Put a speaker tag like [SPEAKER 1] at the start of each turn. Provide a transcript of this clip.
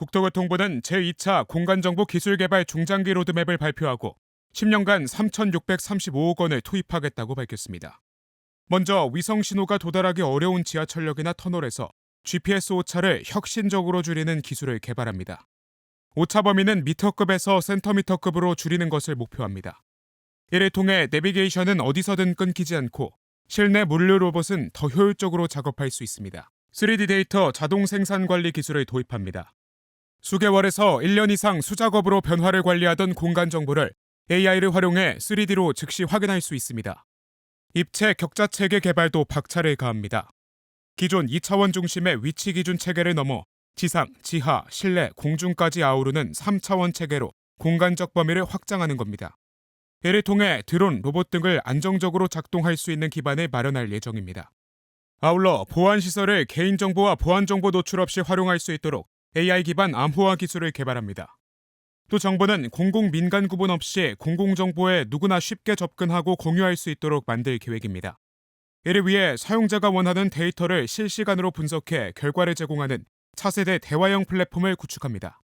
[SPEAKER 1] 국토교통부는 제2차 공간정보 기술개발 중장기 로드맵을 발표하고 10년간 3,635억 원을 투입하겠다고 밝혔습니다. 먼저 위성 신호가 도달하기 어려운 지하철역이나 터널에서 GPS 오차를 혁신적으로 줄이는 기술을 개발합니다. 오차 범위는 미터급에서 센터미터급으로 줄이는 것을 목표합니다. 이를 통해 내비게이션은 어디서든 끊기지 않고 실내 물류 로봇은 더 효율적으로 작업할 수 있습니다. 3D 데이터 자동 생산 관리 기술을 도입합니다. 수개월에서 1년 이상 수작업으로 변화를 관리하던 공간 정보를 AI를 활용해 3D로 즉시 확인할 수 있습니다. 입체 격자 체계 개발도 박차를 가합니다. 기존 2차원 중심의 위치 기준 체계를 넘어 지상, 지하, 실내, 공중까지 아우르는 3차원 체계로 공간적 범위를 확장하는 겁니다. 이를 통해 드론, 로봇 등을 안정적으로 작동할 수 있는 기반을 마련할 예정입니다. 아울러 보안 시설을 개인정보와 보안정보 노출 없이 활용할 수 있도록 AI 기반 암호화 기술을 개발합니다. 또 정부는 공공 민간 구분 없이 공공 정보에 누구나 쉽게 접근하고 공유할 수 있도록 만들 계획입니다. 이를 위해 사용자가 원하는 데이터를 실시간으로 분석해 결과를 제공하는 차세대 대화형 플랫폼을 구축합니다.